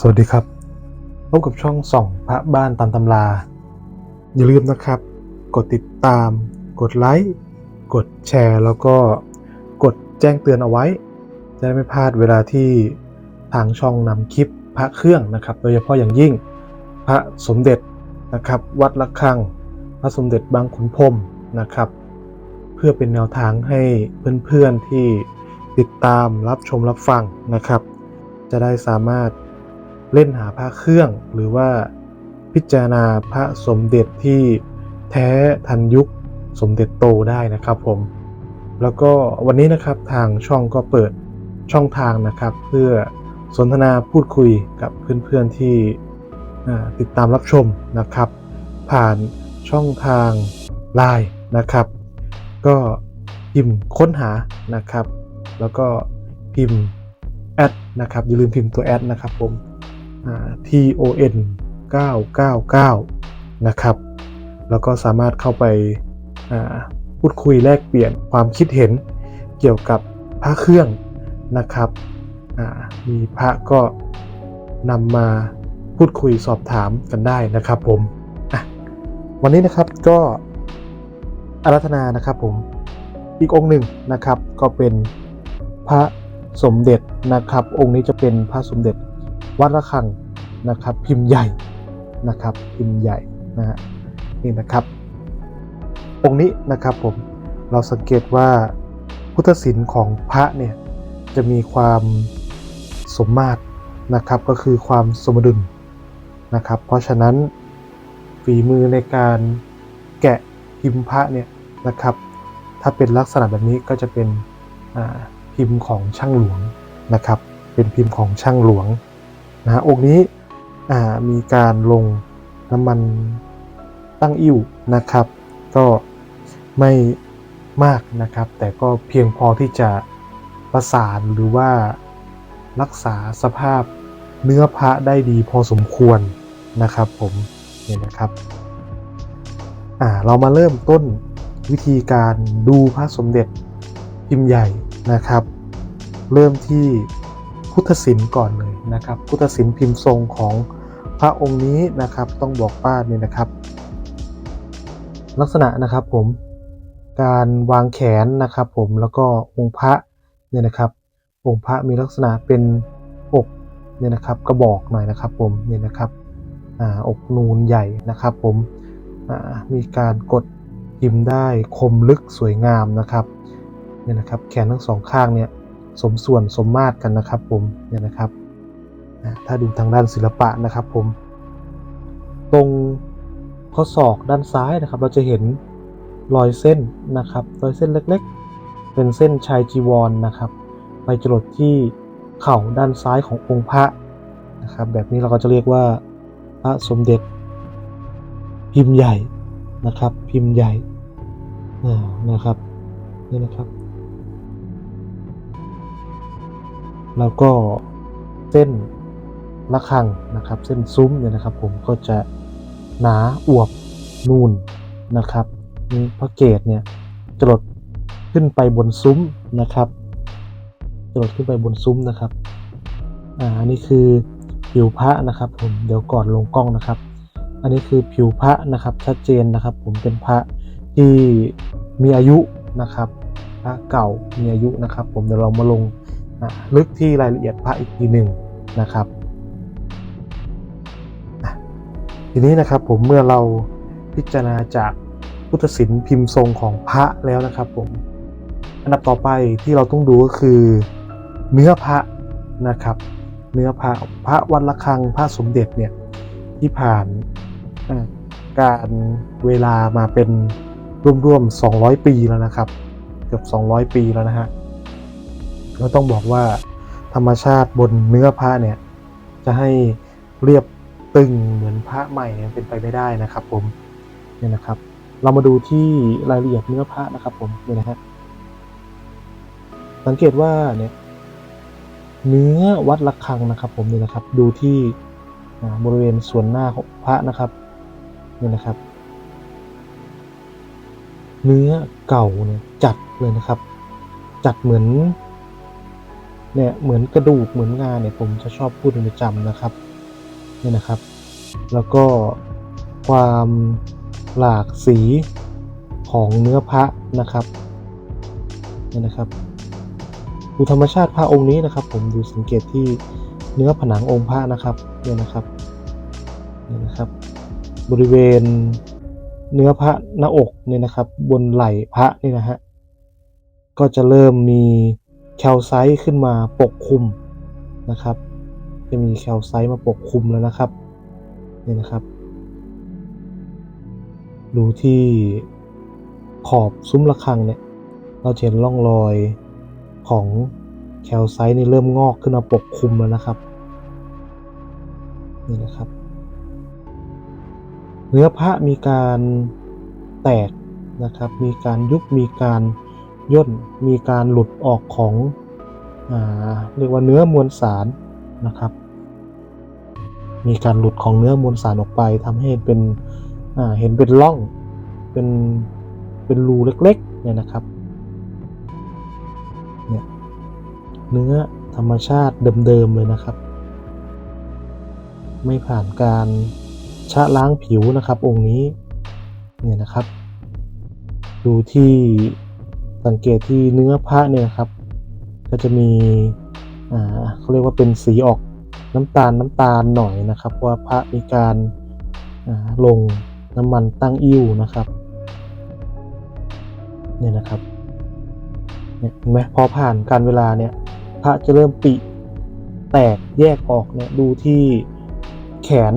สวัสดีครับ พบกับช่องส่องพระบ้านตามตำรา อย่าลืมนะครับ กดติดตาม กดไลค์กดแชร์ แล้วก็กดแจ้งเตือนเอาไว้ จะได้ไม่พลาดเวลาที่ทางช่องนำคลิปพระเครื่องนะครับ โดยเฉพาะอย่างยิ่งพระสมเด็จนะครับ วัดละฆัง พระสมเด็จบางขุนพรมนะครับ เพื่อเป็นแนวทางให้เพื่อนๆที่ติดตามรับชมรับฟังนะครับ จะได้สามารถ เล่นหาพระเครื่องหรือว่าพิจารณาพระสมเด็จที่แท้ทันยุคสมเด็จโตได้นะครับผม แล้วก็วันนี้นะครับทางช่องก็เปิดช่องทางนะครับ เพื่อสนทนาพูดคุยกับเพื่อนๆที่อ่ติดตามรับชมนะครับ ผ่านช่องทาง Line นะครับ ก็พิมพ์ค้นหานะครับ แล้วก็พิมพ์แอดนะครับอย่าลืมพิมพ์ตัวแอดนะครับผม อ่า T O N 999 นะครับ แล้วก็สามารถเข้าไปาพูดคุยแลกเปลี่ยนความคิดเห็นเกี่ยวกับพระเครื่องนะครับมีพระก็นำมาพูดคุยสอบถามกันได้นะครับผมวันนี้นะครับก็อารัธนานะครับผมอีกองค์หนึ่งนะครับก็เป็นพระสมเด็จนะครับ องค์นี้จะเป็นพระสมเด็จ วัดระฆังนะครับ พิมพ์ใหญ่นะครับ พิมพ์ใหญ่นะฮะนี่นะครับองค์นี้นะครับผมเราสังเกตว่าพุทธศิลป์ของพระเนี่ยจะมีความสมมาตรนะครับก็คือความสมดุลนะครับ เพราะฉะนั้นฝีมือในการแกะพิมพ์พระเนี่ยนะครับ ถ้าเป็นลักษณะแบบนี้ก็จะเป็นพิมพ์ของช่างหลวงนะครับ เป็นพิมพ์ของช่างหลวง นะฮะองค์นี้มีการลงน้ำมันตั้งอิ่วนะครับ ก็ไม่มากนะครับ แต่ก็เพียงพอที่จะประสานหรือว่ารักษาสภาพเนื้อพระได้ดีพอสมควรนะครับผมเนี่ยนะครับอ่าเรามาเริ่มต้นวิธีการดูพระสมเด็จพิมพ์ใหญ่นะครับ เริ่มที่ พุทธศิลป์ก่อนเลยนะครับ พุทธศิลป์พิมพ์ทรงของพระองค์นี้นะครับ ต้องบอกว่าเนี่ยนะครับ ลักษณะนะครับผมการวางแขนนะครับผมแล้วก็องค์พระเนี่ยนะครับ องค์พระมีลักษณะเป็นอกเนี่ยนะครับกระบอกหน่อยนะครับผมเนี่ยนะครับออกนูนใหญ่นะครับผมมีการกดพิมพ์ได้คมลึกสวยงามนะครับเนี่ยนะครับ แขนทั้งสองข้างเนี่ย สมส่วนสมมาตรกันนะครับผมเนี่ยนะครับถ้าดูทางด้านศิลปะนะครับผม ตรงข้อศอกด้านซ้ายนะครับ เราจะเห็นรอยเส้นนะครับรอยเส้นเล็กๆ เป็นเส้นชายจีวรนนะครับ ไปจรดที่เข่าด้านซ้ายขององค์พระนะครับ แบบนี้เราก็จะเรียกว่าพระสมเด็จพิมพ์ใหญ่นะครับ พิมพ์ใหญ่นะครับนี่นะครับ แล้วก็เส้นระฆังนะครับ เส้นซุ้มเนี่ยนะครับ ผมก็จะหนาอวบนูนนะครับมีพระเกศเนี่ยจรดขึ้นไปบนซุ้มนะครับจรดขึ้นไปบนซุ้มนะครับอ่าอันนี้คือผิวพระนะครับ ผมเดี๋ยวก่อนลงกล้องนะครับ อันนี้คือผิวพระนะครับชัดเจนนะครับ ผมเป็นพระที่มีอายุนะครับ พระเก่ามีอายุนะครับ ผมเดี๋ยวเรามาลง ลึกที่รายละเอียดพระอีกทีหนึ่งนะครับอะทีนี้นะครับผมเมื่อเราพิจารณาจากพุทธศิลป์พิมพ์ทรงของพระแล้วนะครับผมอันดับต่อไปที่เราต้องดูก็คือ เนื้อพระนะครับ เนื้อพระพระวัดระฆังพระสมเด็จเนี่ยที่ผ่านการเวลามาเป็นร่วมๆ200 ปีแล้วนะครับ เกือบ 200 ปีแล้วนะฮะ ก็ต้องบอกว่าธรรมชาติบนเนื้อพระเนี่ย จะให้เรียบตึงเหมือนพระใหม่เนี่ยเป็นไปไม่ได้นะครับ ผมเนี่ยนะครับ เรามาดูที่รายละเอียดเนื้อพระนะครับ ผมเนี่ยนะฮะสังเกตว่าเนี่ยเนื้อวัดระฆังนะครับ ผมเนี่ยนะครับ ดูที่บริเวณส่วนหน้าของพระนะครับเนี่ยนะครับ เนื้อเก่าเนี่ยจัดเลยนะครับ จัดเหมือน เนี่ยเหมือนกระดูกเหมือนงานเนี่ยผมจะชอบพูดเป็นประจำนะครับเนี่ยนะครับ แล้วก็ความหลากสีของเนื้อพระนะครับเนี่ยนะครับดูธรรมชาติพระองค์นี้นะครับ ผมดูสังเกตที่เนื้อผนังองค์พระนะครับเนี่ยนะครับเนี่ยนะครับ บริเวณเนื้อพระหน้าอกเนี่ยนะครับ บนไหล่พระนี่นะฮะก็จะเริ่มมี แคลไซต์ขึ้นมาปกคลุมนะครับ จะมีแคลไซต์มาปกคลุมแล้วนะครับนี่นะครับ ดูที่ขอบซุ้มระฆังเนี่ย เราเห็นร่องรอยของแคลไซต์นี่เริ่มงอกขึ้นมาปกคลุมแล้วนะครับนี่นะครับ เนื้อพระมีการแตกนะครับ มีการยุบมีการ ย่นมีการหลุดออกของอเรียกว่าเนื้อมวลสารนะครับ มีการหลุดของเนื้อมวลสารออกไปทำให้เป็นเห็นเป็นร่องเป็นเป็นรูเล็กๆเนี่ยนะครับเนี่ยเนื้อธรรมชาติเดิมๆเลยนะครับ ไม่ผ่านการชะล้างผิวนะครับองค์นี้เนี่ยนะครับ ดูที่ สังเกตที่เนื้อพระเนี่ยนะครับ ก็จะมีอ่าเขาเรียกว่าเป็นสีออกน้ำตาลน้ำตาลหน่อยนะครับ ว่าพระมีการอ่าลงน้ำมันตั้งอิ่วนะครับเนี่ยนะครับเนี่ยเห็นไหมพอผ่านการเวลาเนี่ยพระจะเริ่มปิแตกแยกออกเนี่ยดูที่แขน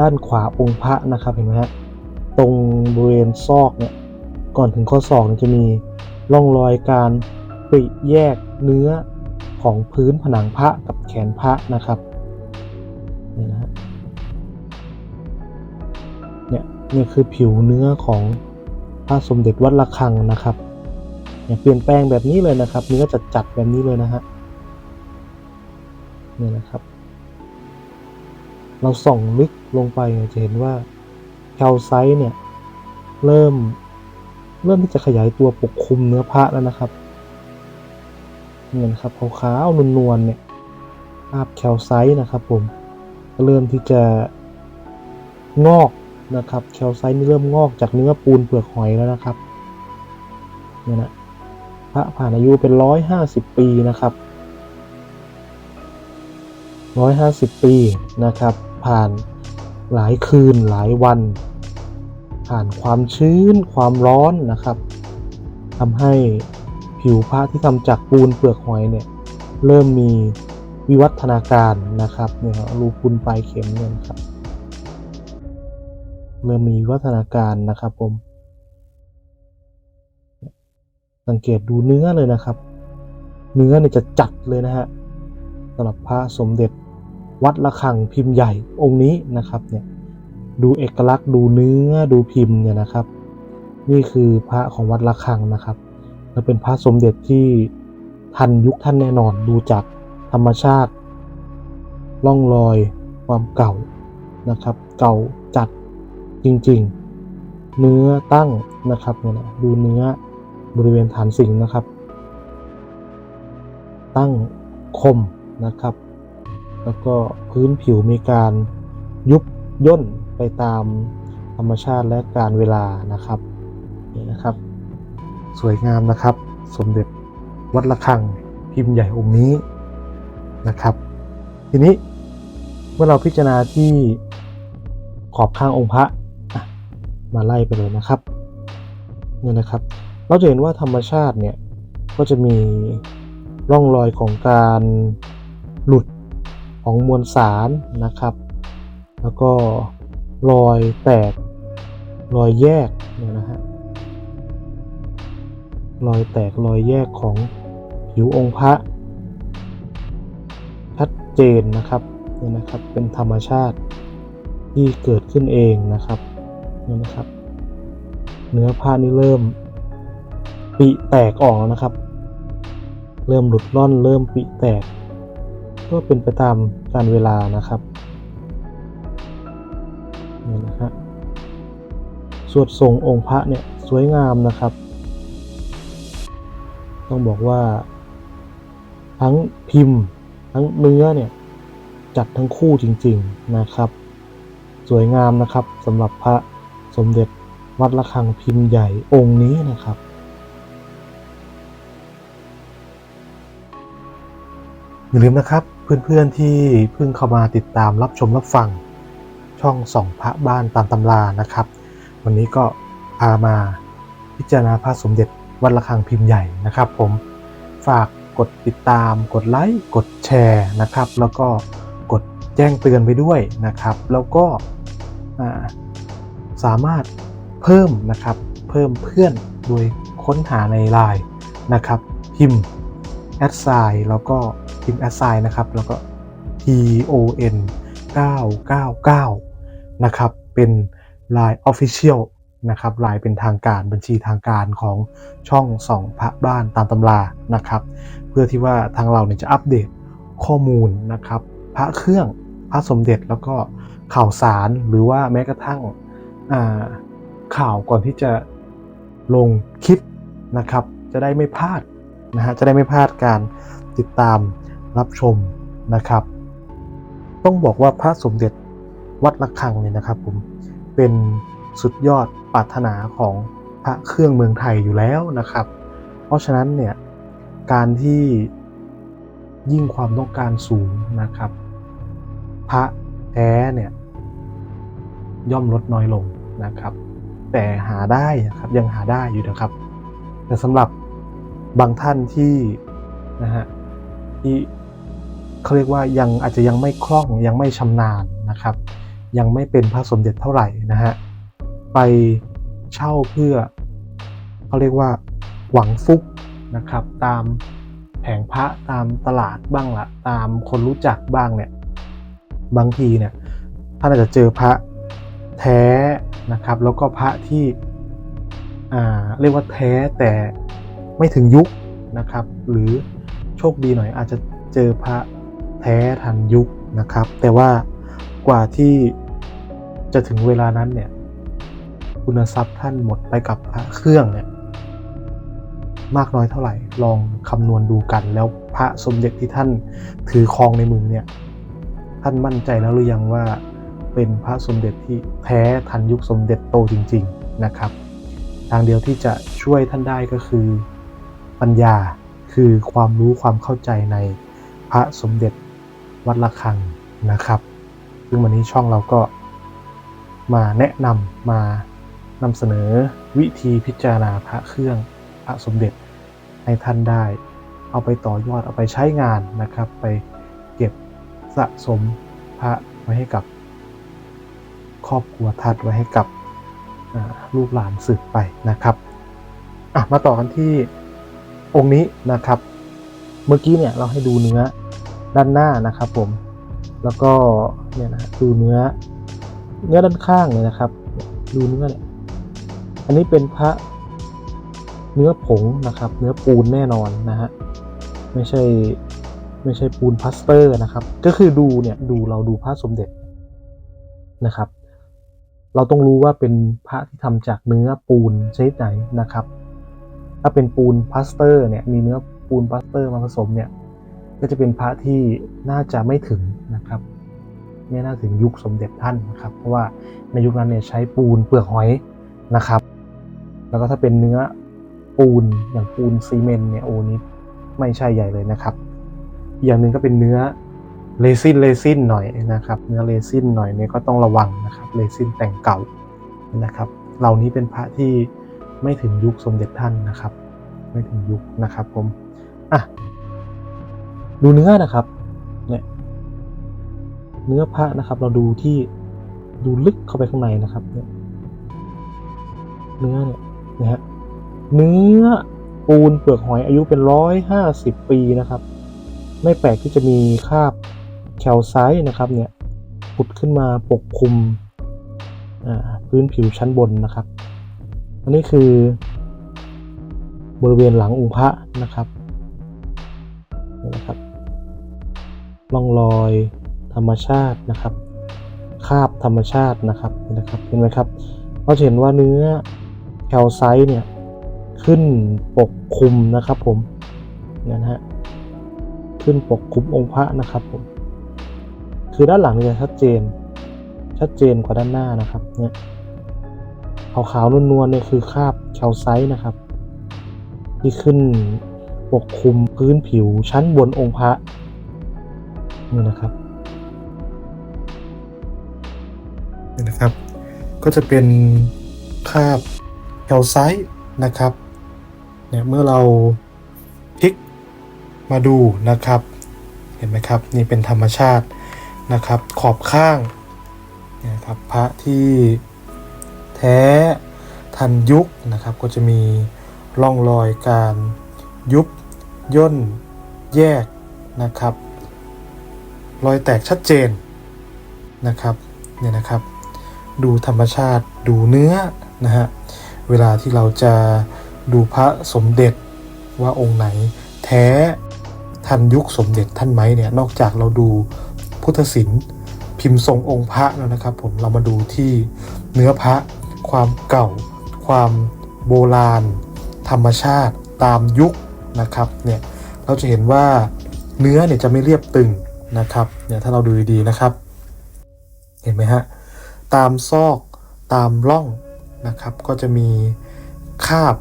ด้านขวาองค์พระนะครับเห็นไหมฮะตรงบริเวณซอกเนี่ยก่อนถึงข้อศอกจะมี ร่องรอยการปริแยกเนื้อของพื้นผนังพระกับแขนพระนะครับนี่นะฮะเนี่ยนี่คือผิวเนื้อของพระสมเด็จวัดระฆังนะครับเนี่ยเปลี่ยนแปลงแบบนี้เลยนะครับ เนื้อจัดๆแบบนี้เลยนะฮะนี่นะครับ เราส่องลึกลงไปจะเห็นว่าแคลไซต์เนี่ยเริ่ม เริ่มที่จะขยายตัวปกคลุมเนื้อพระแล้วนะครับเนี่ยนะครับขาวๆนวลๆเนี่ยภาพแคลไซต์นะครับผมเริ่มที่จะงอกนะครับแคลไซต์นี่เริ่มงอกจากเนื้อปูนเปลือกหอยแล้วนะครับเนี่ยนะพระผ่านอายุเป็นร้อยห้าสิบปีนะครับร้อยห้าสิบปีนะครับ ผ่านหลายคืนหลายวัน ผ่านความชื้น ความร้อนนะครับทำให้ผิวพระที่ทำจากปูนเปลือกหอยเนี่ยเริ่มมีวิวัฒนาการนะครับเนี่ยครับรูพุนปลายเข็มเนี่ยครับ เริ่มมีวิวัฒนาการนะครับผม สังเกตดูเนื้อเลยนะครับ เนื้อเนี่ยจะจัดเลยนะฮะสำหรับพระสมเด็จวัดระฆังพิมพ์ใหญ่องค์นี้นะครับเนี่ย ดูเอกลักษณ์ดูเนื้อดูพิมพ์เนี่ยนะครับ นี่คือพระของวัดระฆังนะครับ และเป็นพระสมเด็จที่ทันยุคท่านแน่นอนดูจากธรรมชาติร่องรอยความเก่านะครับ เก่าจัดจริงๆ เนื้อตั้งนะครับเนี่ยนะดูเนื้อบริเวณฐานสิงนะครับ ตั้งคมนะครับ แล้วก็พื้นผิวมีการยุบย่น ไปตามธรรมชาติและการเวลานะครับนี่นะครับ สวยงามนะครับ สมเด็จวัดระฆังพิมพ์ใหญ่องค์นี้นะครับ ทีนี้เมื่อเราพิจารณาที่ขอบข้างองค์พระอะมาไล่ไปเลยนะครับเนี่ยนะครับ เราจะเห็นว่าธรรมชาติเนี่ยก็จะมีร่องรอยของการหลุดของมวลสารนะครับ แล้วก็ รอยแตก รอยแยกเนี่ยนะฮะรอยแตกรอยแยกของผิวองค์พระชัดเจนนะครับเนี่ยนะครับเป็นธรรมชาติที่เกิดขึ้นเองนะครับเนี่ยนะครับ เนื้อผ้านี่เริ่มปิแตกออกแล้วนะครับ เริ่มหลุดล่อนเริ่มปิแตก ก็เป็นไปตามการเวลานะครับ สวดทรงองค์พระเนี่ยสวยงามนะครับ ต้องบอกว่า ทั้งพิมพ์ ทั้งเนื้อเนี่ยจัดทั้งคู่จริงๆนะครับ สวยงามนะครับสำหรับพระสมเด็จวัดระฆังพิมพ์ใหญ่องค์นี้นะครับอย่าลืมนะครับเพื่อนๆที่เพิ่งเข้ามาติดตามรับชมรับฟังช่องส่องพระบ้านตามตำรานะครับ วันนี้ก็พามาพิจารณาพระสมเด็จวัดระฆังพิมพ์ใหญ่นะครับ ผมฝากกดติดตาม กดไลค์กดแชร์นะครับ แล้วก็กดแจ้งเตือนไปด้วยนะครับ แล้วก็สามารถเพิ่มนะครับเพิ่มเพื่อนโดยค้นหาในไลน์นะครับ พิมพ์แอดไซน์แล้วก็พิมพ์แอดไซน์นะครับ แล้วก็ T O N 999 นะครับ เป็น Line Official นะครับ Line เป็นทางการบัญชีทางการของช่องส่องพระบ้านตามตำรานะครับ เพื่อที่ว่าทางเราเนี่ยจะอัปเดตข้อมูลนะครับ พระเครื่องพระสมเด็จแล้วก็ข่าวสารหรือว่าแม้กระทั่งข่าวก่อนที่จะลงคลิปนะครับ จะได้ไม่พลาดนะฮะจะได้ไม่พลาดการติดตามรับชมนะครับ ต้องบอกว่าพระสมเด็จวัดระฆังเนี่ยนะครับผม เป็นสุดยอดปรารถนาของพระเครื่องเมืองไทยอยู่แล้วนะครับ เพราะฉะนั้นเนี่ยการที่ยิ่งความต้องการสูงนะครับ พระแท้เนี่ยย่อมลดน้อยลงนะครับ แต่หาได้นะครับยังหาได้อยู่นะครับ แต่สำหรับบางท่านที่นะฮะที่เขาเรียกว่ายังอาจจะยังไม่คล่องยังไม่ชำนาญนะครับ ยังไม่เป็นพระสมเด็จเท่าไหร่นะฮะไปเช่าเพื่อเขาเรียกว่าหวังฟุกนะครับตามแผงพระตามตลาดบ้างละตามคนรู้จักบ้างเนี่ยบางทีเนี่ยท่านอาจจะเจอพระแท้นะครับ แล้วก็พระที่อ่าเรียกว่าแท้แต่ไม่ถึงยุคนะครับ หรือโชคดีหน่อยอาจจะเจอพระแท้ทันยุคนะครับ แต่ว่ากว่าที่ จะถึงเวลานั้นเนี่ย คุณทรัพย์ท่านหมดไปกับพระเครื่องเนี่ย มากน้อยเท่าไหร่ ลองคำนวณดูกัน แล้วพระสมเด็จที่ท่านถือครองในมือเนี่ย ท่านมั่นใจแล้วหรือยังว่าเป็นพระสมเด็จที่แท้ทันยุคสมเด็จโตจริง ๆนะครับ ทางเดียวที่จะช่วยท่านได้ก็คือปัญญาคือความรู้ความเข้าใจในพระสมเด็จวัดระฆังนะครับ ซึ่งวันนี้ช่องเราก็ มาแนะนำมานำเสนอวิธีพิจารณาพระเครื่องพระสมเด็จให้ท่านได้ เอาไปต่อยอดเอาไปใช้งานนะครับ ไปเก็บสะสมพระไว้ให้กับ ครอบครัวทัดไว้ให้กับลูกหลานสืบไปนะครับอะมาต่อกันที่องค์นี้นะครับ เมื่อกี้เนี่ยเราให้ดูเนื้อด้านหน้านะครับผม แล้วก็เนี่ยนะดูเนื้อ เนื้อด้านข้างเลยนะครับ ดูเนื้อเนี่ยอันนี้เป็นพระเนื้อผงนะครับ เนื้อปูนแน่นอนนะฮะไม่ใช่ไม่ใช่ปูนพลาสเตอร์นะครับ ก็คือดูเนี่ยดูเราดูพระสมเด็จนะครับ เราต้องรู้ว่าเป็นพระที่ทำจากเนื้อปูนชนิดไหนนะครับ ถ้าเป็นปูนพลาสเตอร์เนี่ยมีเนื้อปูนพลาสเตอร์มาผสมเนี่ยก็จะเป็นพระที่น่าจะไม่ถึงนะครับ ไม่น่าถึงยุคสมเด็จท่านนะครับ เพราะว่าในยุคนั้นเนี่ยใช้ปูนเปลือกหอยนะครับ แล้วก็ถ้าเป็นเนื้อปูนอย่างปูนซีเมนต์เนี่ยโอ้นี้ไม่ใช่ใหญ่เลยนะครับอย่างหนึ่งก็เป็นเนื้อเรซินเรซินหน่อยนะครับ เนื้อเรซินหน่อยเนี่ยก็ต้องระวังนะครับเรซินแต่งเก่านะครับ เหล่านี้เป็นพระที่ไม่ถึงยุคสมเด็จท่านนะครับ ไม่ถึงยุคนะครับผมอะดูเนื้อนะครับเนี่ย เนื้อพระนะครับ เราดูที่ดูลึกเข้าไปข้างในนะครับเนี่ยเนื้อเนี่ยนะฮะเนื้อปูนเปลือกหอยอายุเป็นร้อยห้าสิบปีนะครับ ไม่แปลกที่จะมีคราบแคลไซต์นะครับเนี่ยผุดขึ้นมาปกคลุมพื้นผิวชั้นบนนะครับ อันนี้คือบริเวณหลังองค์พระนะครับนี่นะครับร่องรอย ธรรมชาตินะครับคาบธรรมชาตินะครับนี่นะครับเห็นไหมครับเราจะเห็นว่าเนื้อแคลไซต์เนี่ยขึ้นปกคลุมนะครับผมนี่นะฮะขึ้นปกคลุมองค์พระนะครับผมคือด้านหลังเนี่ยจะชัดเจน ชัดเจนกว่าด้านหน้านะครับเนี่ยขาวๆนวลๆเนี่ยคือคราบแคลไซต์นะครับ ที่ขึ้นปกคลุมพื้นผิวชั้นบนองค์พระนี่นะครับ นะครับ ก็จะเป็นคาบแคลไซต์นะครับเนี่ยเมื่อเราพลิกมาดูนะครับ เห็นไหมครับนี่เป็นธรรมชาตินะครับ ขอบข้างนี่ยครับพระที่แท้ทันยุคนะครับ ก็จะมีร่องรอยการยุบย่นแยกนะครับ รอยแตกชัดเจนนะครับเนี่ยนะครับ ดูธรรมชาติดูเนื้อนะฮะเวลาที่เราจะดูพระสมเด็จว่าองค์ไหน แท้ทันยุคสมเด็จท่านไหมเนี่ยนอกจากเราดูพุทธศิลป์พิมพ์ทรงองค์พระแล้วนะครับผมเรามาดูที่เนื้อพระ ความเก่า ความโบราณ ธรรมชาติตามยุคนะครับเนี่ยเราจะเห็นว่าเนื้อเนี่ยจะไม่เรียบตึงนะครับเนี่ยถ้าเราดูดีๆนะครับ เห็นไหมฮะ ตามซอกตามร่องนะครับ ก็จะมีคาบ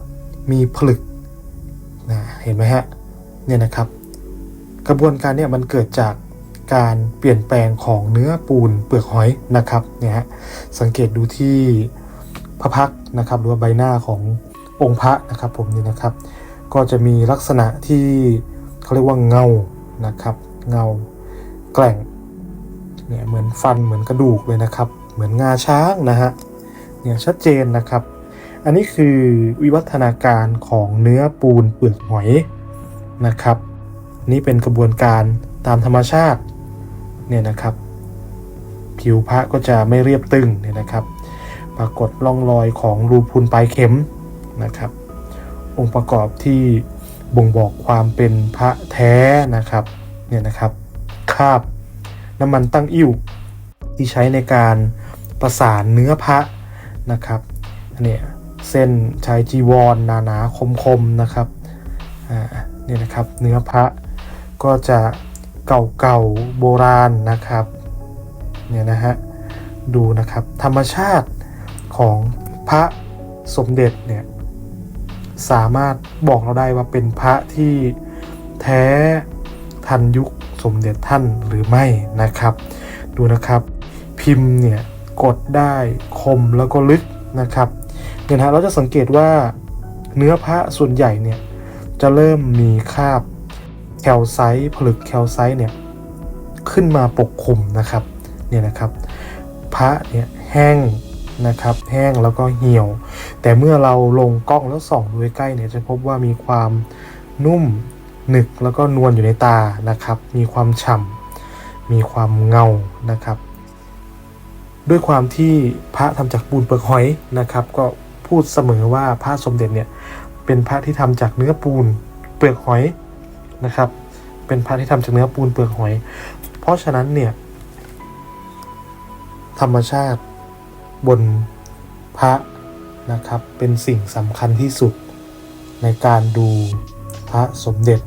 มีผลึกนะเห็นไหมฮะเนี่ยนะครับ กระบวนการเนี่ยมันเกิดจากการเปลี่ยนแปลงของเนื้อปูนเปลือกหอยนะครับเนี่ยฮะสังเกตดูที่พระพักนะครับ หรือว่าใบหน้าขององค์พระนะครับผมนี่นะครับ ก็จะมีลักษณะที่เขาเรียกว่าเงานะครับ เงาแกล่งเนี่ยเหมือนฟันเหมือนกระดูกเลยนะครับ มือนงาช้างนะฮะเนี่ยชัดเจนนะครับ อันนี้คือวิวัฒนาการของเนื้อปูนเปลือกหอยนะครับ นี่เป็นกระบวนการตามธรรมชาติเนี่ยนะครับ ผิวพระก็จะไม่เรียบตึงเนี่ยนะครับ ปรากฏร่องรอยของรูพุนปลายเข็มนะครับ องค์ประกอบที่บ่งบอกความเป็นพระแท้นะครับเนี่ยนะครับคาบน้ำมันตั้งอิ่วที่ใช้ในการ ประสานเนื้อพระนะครับเนี่ยเส้นใช้จีวรหนาๆคมๆนะครับเนี่ยนะครับเนื้อพระก็จะเก่าๆโบราณนะครับเนี่ยนะฮะดูนะครับธรรมชาติของพระสมเด็จเนี่ยสามารถบอกเราได้ว่าเป็นพระที่แท้ทันยุคสมเด็จท่านหรือไม่นะครับ ดูนะครับ พิมพ์เนี่ย กดได้คมแล้วก็ลึกนะครับเนี่ยนะเราจะสังเกตว่าเนื้อพระส่วนใหญ่เนี่ยจะเริ่มมีคราบแคลไซต์ผลึกแคลไซต์เนี่ยขึ้นมาปกคลุมนะครับเนี่ยนะครับ พระเนี่ยแห้งนะครับแห้งแล้วก็เหี่ยว แต่เมื่อเราลงกล้องแล้วส่องดูใกล้เนี่ยจะพบว่ามีความนุ่มหนึกแล้วก็นวลอยู่ในตานะครับ มีความฉ่ำมีความเงานะครับ ด้วยความที่พระทำจากปูนเปลือกหอยนะครับ ก็พูดเสมอว่าพระสมเด็จเนี่ยเป็นพระที่ทำจากเนื้อปูนเปลือกหอยนะครับ เป็นพระที่ทำจากเนื้อปูนเปลือกหอย เพราะฉะนั้นเนี่ยธรรมชาติบนพระนะครับ เป็นสิ่งสำคัญที่สุดในการดูพระสมเด็จ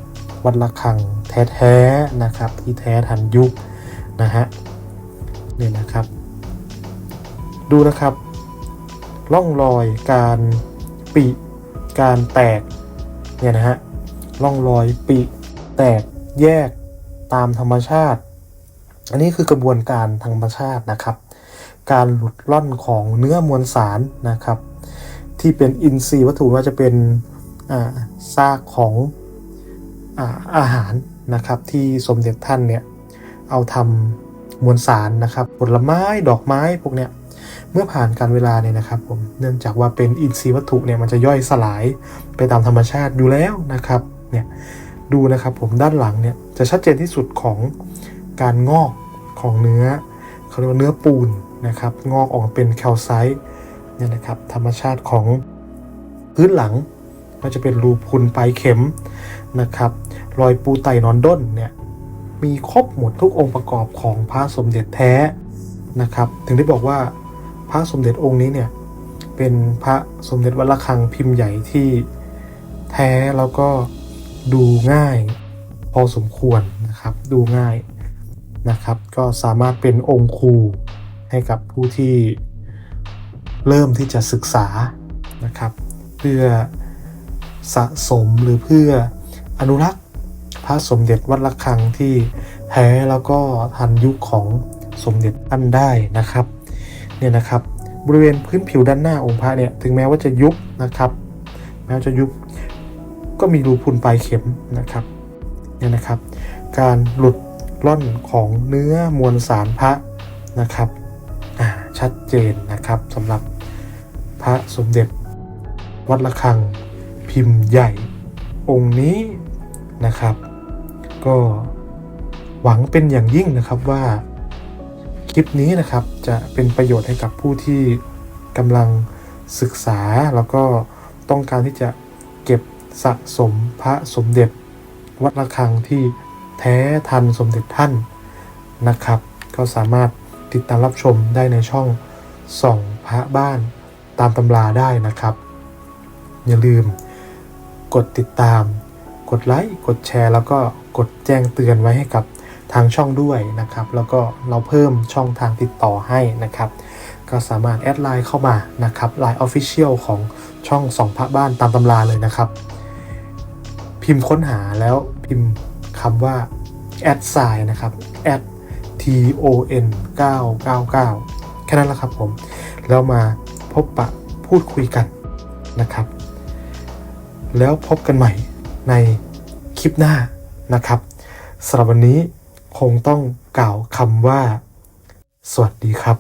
วัดระฆังแท้ๆนะครับ ที่แท้ทันยุคนะฮะเนี่ยนะครับ ดูนะครับ ร่องรอยการปีการแตกเนี่ยนะฮะร่องรอยปีแตกแยกตามธรรมชาติ อันนี้คือกระบวนการธรรมชาตินะครับ การหลุดล่อนของเนื้อมวลสารนะครับ ที่เป็นอินทรีย์วัตถุว่าจะเป็นซากของอาอาหารนะครับ ที่สมเด็จท่านเนี่ยเอาทำมวลสารนะครับ ผลไม้ดอกไม้พวกเนี้ย เมื่อผ่านการเวลาเนี่ยนะครับผมเนื่องจากว่าเป็นอินทรีย์วัตถุเนี่ยมันจะย่อยสลายไปตามธรรมชาติอยู่แล้วนะครับเนี่ยดูนะครับผมด้านหลังเนี่ยจะชัดเจนที่สุดของการงอกของเนื้อเขาเรียกว่าเนื้อปูนนะครับงอกออกมาเป็นแคลไซต์เนี่ยนะครับธรรมชาติของพื้นหลังก็จะเป็นรูพุนปลายเข็มนะครับรอยปูไตนอนด้นเนี่ยมีครบหมดทุกองค์ประกอบของพระสมเด็จแท้นะครับ ถึงได้บอกว่า ระสมเด็จองค์นี้เนี่ยเป็นพระสมเด็จวัดระฆังพิมพ์ใหญ่ที่แท้แล้วก็ดูง่ายพอสมควรนะครับดูง่ายนะครับ ก็สามารถเป็นองค์ครูให้กับผู้ที่เริ่มที่จะศึกษานะครับ เพื่อสะสมหรือเพื่ออนุรักษ์พระสมเด็จวัดระฆังที่แท้แล้วก็ทันยุคของสมเด็จท่านได้นะครับ เนี่ยนะครับบริเวณพื้นผิวด้านหน้าองค์พระเนี่ยถึงแม้ว่าจะยุบนะครับ แม้ว่าจะยุบก็มีรูพุนปลายเข็มนะครับเนี่ยนะครับ การหลุดล่อนของเนื้อมวลสารพระนะครับชัดเจนนะครับสำหรับพระสมเด็จ วัดระฆังพิมพ์ใหญ่องค์นี้นะครับ ก็หวังเป็นอย่างยิ่งนะครับว่า คลิปนี้นะครับจะเป็นประโยชน์ให้กับผู้ที่กำลังศึกษาแล้วก็ต้องการที่จะเก็บสะสมพระสมเด็จ วัดระฆังที่แท้ทันสมเด็จท่านนะครับ ก็สามารถติดตามรับชมได้ในช่องส่องพระบ้านตามตำราได้นะครับ อย่าลืมกดติดตาม กดไลค์ กดแชร์ แล้วก็กดแจ้งเตือนไว้ให้กับ ทางช่องด้วยนะครับ แล้วก็เราเพิ่มช่องทางติดต่อให้นะครับ ก็สามารถแอดไลน์เข้ามานะครับ Line Official ของช่องสองพระบ้านตามตำราเลยนะครับ พิมพ์ค้นหาแล้วพิมพ์คำว่าแอดไซน์นะครับ at t o n 999แค่นั้นแหละครับผม แล้วมาพบปะพูดคุยกันนะครับ แล้วพบกันใหม่ในคลิปหน้านะครับสำหรับวันนี้ คงต้องกล่าวคำว่า สวัสดีครับ